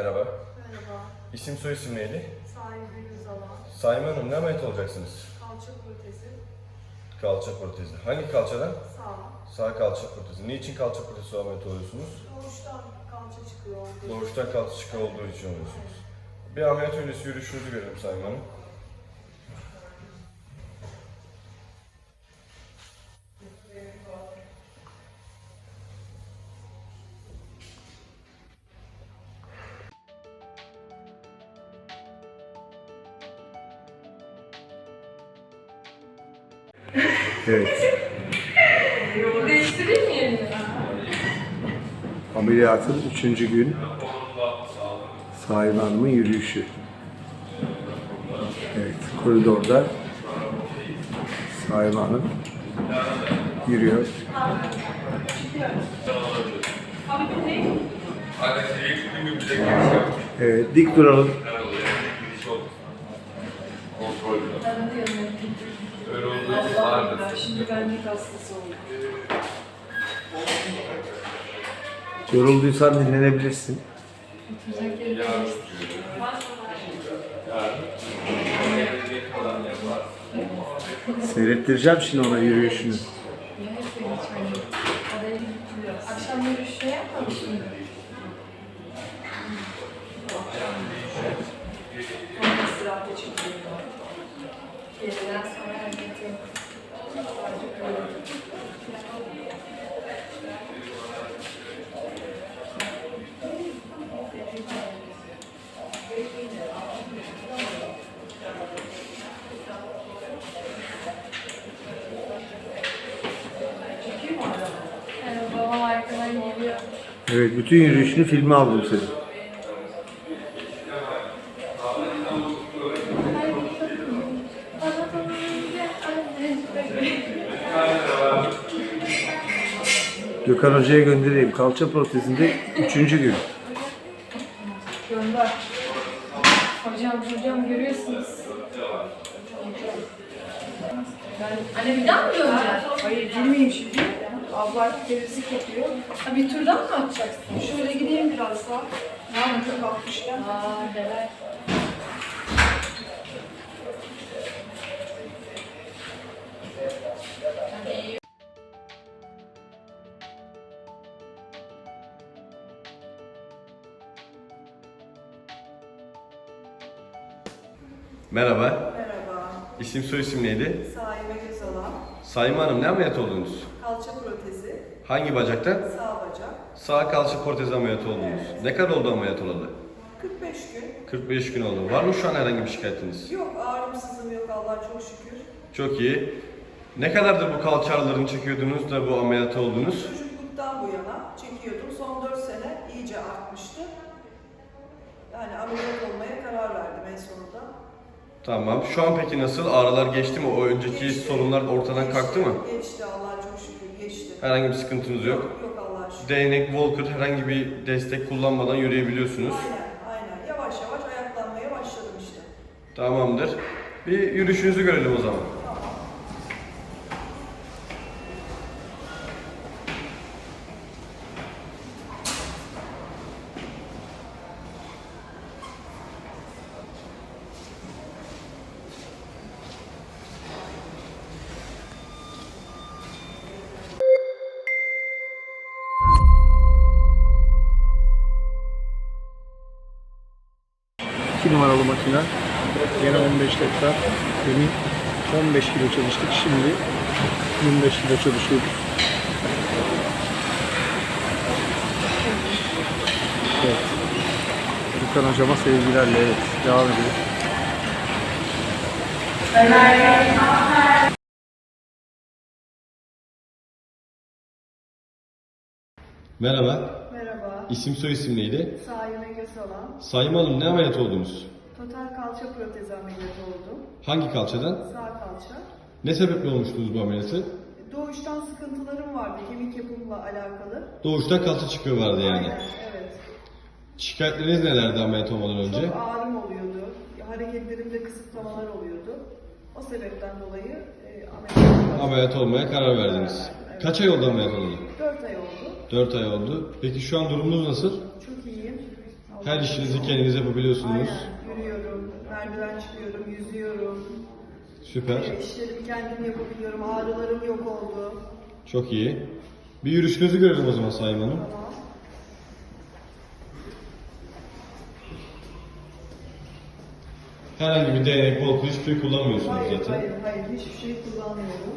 Merhaba. Merhaba, İsim soy isim neydi? sahibi Güzalan, Saime Hanım ne ameliyat olacaksınız? kalça protezi, Kalça protezi. Hangi kalçadan? sağ, Sağ kalça protezi. Niçin kalça protezi ameliyat oluyorsunuz? doğuştan kalça çıkıyor. Doğuştan kalça çıkı olduğu için oluyorsunuz. Bir ameliyat öncesi yürüyüşünüzü görelim Saime Hanım. Evet. Değiştireyim mi yerini? Ameliyatın üçüncü gün Sahibi Hanım'ın yürüyüşü. Evet, koridorda Sahibi Hanım yürüyor. Evet, dik duralım. Şimdi benlik hastası oldum. Yorulduysan dinlenebilirsin. Seyrettireceğim şimdi ona yürüyüşünü. Evet, bütün yürüyüşünü filme aldım seni. Gökhan Hoca'ya göndereyim. Kalça protezinde üçüncü gün. Gönder. Hocam, hocam görüyorsunuz. Anne bir daha mı döneceksin? Hayır, girmeyeyim şimdi. Abla temizlik yapıyor. Ha bir turdan mı atacaksın? Şöyle gideyim biraz daha. Var mı çok? Aa, neler. Merhaba. Merhaba, İsim soy isim neydi? Saime Gözalan, Saime Hanım ne ameliyat oldunuz? Hangi bacaktan? sağ bacak, Sağ kalça protezi ameliyatı oldunuz. Ne kadar oldu ameliyat olalı? 45 gün. 45 gün oldu. Var mı şu an herhangi bir şikayetiniz? Yok ağrım sızım yok Allah'a çok şükür. Çok iyi. Ne kadardır bu kalça ağrılarını çekiyordunuz da bu ameliyata oldunuz? Çocukluktan bu yana çekiyordum. Son 4 sene iyice artmıştı. Yani ameliyat olmaya karar verdim en sonunda. Tamam. Şu an peki nasıl? Ağrılar geçti mi? O önceki Geçti. sorunlar ortadan Geçti, kalktı mı? Geçti Allah'a çok. Herhangi bir sıkıntınız yok. Yok Allah'a şükür. Değnek, walker herhangi bir destek kullanmadan yürüyebiliyorsunuz. Aynen aynen yavaş yavaş ayaklanmaya başladım işte. Tamamdır. Bir yürüyüşünüzü görelim o zaman. İki numaralı makine. Yine 15 dakika. Demin 15 kilo çalıştık. Şimdi 25 kilo çalışıyoruz. Evet. Gökhan hocama sevgilerle evet. Devam edelim. Merhaba. İsim soy isim neydi? Saime Gözalan, Sayın Hanım ne ameliyat oldunuz? total kalça protezi ameliyatı oldum. Hangi kalçadan? Sağ kalça. Ne sebeple olmuştunuz bu ameliyatı? Doğuştan sıkıntılarım vardı kemik yapımla alakalı. Doğuştan kalça çıkıyor vardı yani. Aynen, evet. Şikayetleriniz nelerdi ameliyat olmadan önce? Çok ağrım oluyordu. Hareketlerimde kısıtlamalar oluyordu. O sebepten dolayı e, ameliyat Ameliyat olmaya karar verdiniz. Kaç ay oldu ameliyat olalı? 4 ay oldu. 4 ay oldu. Peki şu an durumunuz nasıl? Çok iyiyim. Her işinizi kendiniz yapabiliyorsunuz. Aynen. Yürüyorum, merdiven çıkıyorum, yüzüyorum. Süper. Ev işlerimi kendim yapabiliyorum. Ağrılarım yok oldu. Çok iyi. Bir yürüyüşünüzü görelim o zaman Sayın Hanım. Tamam. Herhangi bir değnek, bol hiçbir şey kullanmıyorsunuz Hayır, zaten. hayır, hayır. Hiçbir şey kullanmıyorum.